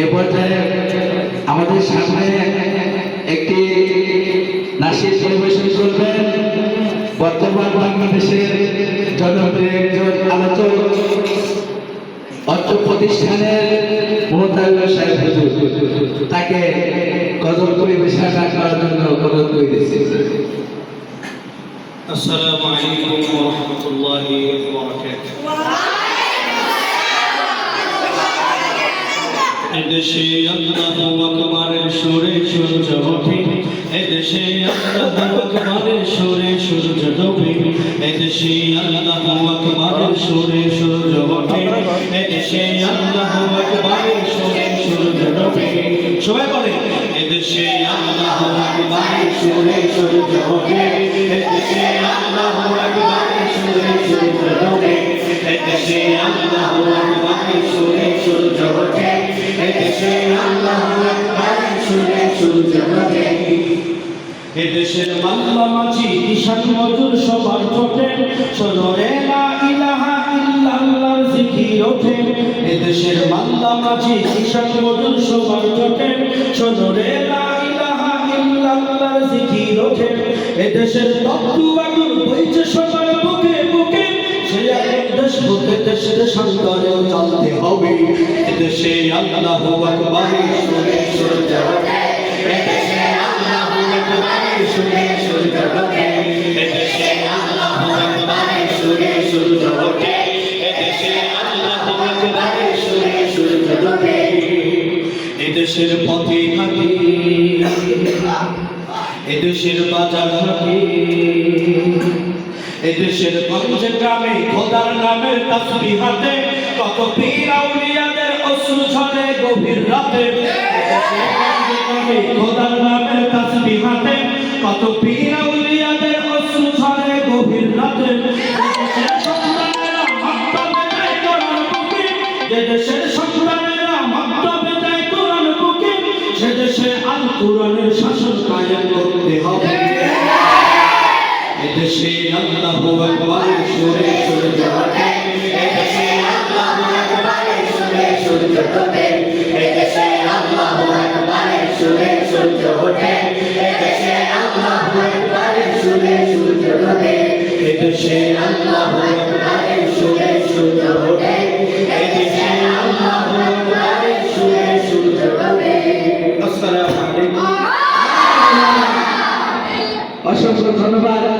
এ পর্যায়ে আমাদের সামনে একটি নাসির পরিবেশন করবেন বর্তমান বাংলাদেশের জনপ্রিয় একজন আলোচক অর্থ প্রতিষ্ঠানের মোহতাল্লা সাহেব হুজুর তাকে গজল পরিবেশন করার জন্য অনুরোধ করে দিয়েছে السلام عليكم ورحمة الله وبركاته এদেশে আল্লাহ আকবরের সুরে সূর্য ওঠে এদেশে আল্লাহ আকবরের সুরে সূর্য ডোবে এদেশে আল্লাহ আকবরের সুরে সূর্য ওঠে এদেশে আল্লাহ আকবরের সুরে সূর্য ডোবে সবাই বলে এদেশে আল্লাহ আকবরের সুরে সূর্য ওঠে এদেশে আল্লাহ আকবরের সুরে সূর্য ডোবে এদেশে আল্লাহ আকবরের সুরে সূর্য ওঠে এদেশের মাল্লা মাঝি, ঈশান মজুর সবার ঠোঁটে সদরে লা ইলাহা ইল্লাল্লাহর জিকির ওঠে। এদেশের মাল্লা মাঝি, ঈশান মজুর সবার ঠোঁটে সদরে লা ইলাহা ইল্লাল্লাহর জিকির ওঠে। এদেশের তত্ত্ব আগুন বইছে সবার বুকে বুকে, সে আগুন দেশ হতে দেশ দেশান্তরেও চলতে হবে। এদেশে আল্লাহু আকবার, সুরে সূর্য ওঠে ওঠে এদেশের পথে হাঁটি এদেশের বাজার হাঁটি এদেশের গঞ্জে গ্রামে খোদার নামের তাসবি হাতে। কত পীর আউলিয়াদের অশ্রু ঝরে গভীর রাতে। খোদার নামের তাসবি হাতে। কত পীর আউলিয়াদের অশ্রু ঝরে গভীর রাতে। এদেশের আল কোরআনের শাসন কায়েম করতে হবে। এদেশে আল্লাহু আকবার সুরে সুরে জোরে এদেশে আল্লাহু আকবার সুরে সুরে জোরে এদেশে আল্লাহু আকবার সুরে সুরে জোরে এদেশে আল্লাহু আকবার সুরে সুরে জোরে এদেশে আল্লাহু আকবার সুরে সুরে জোরে অসংখ্য ধন্যবাদ।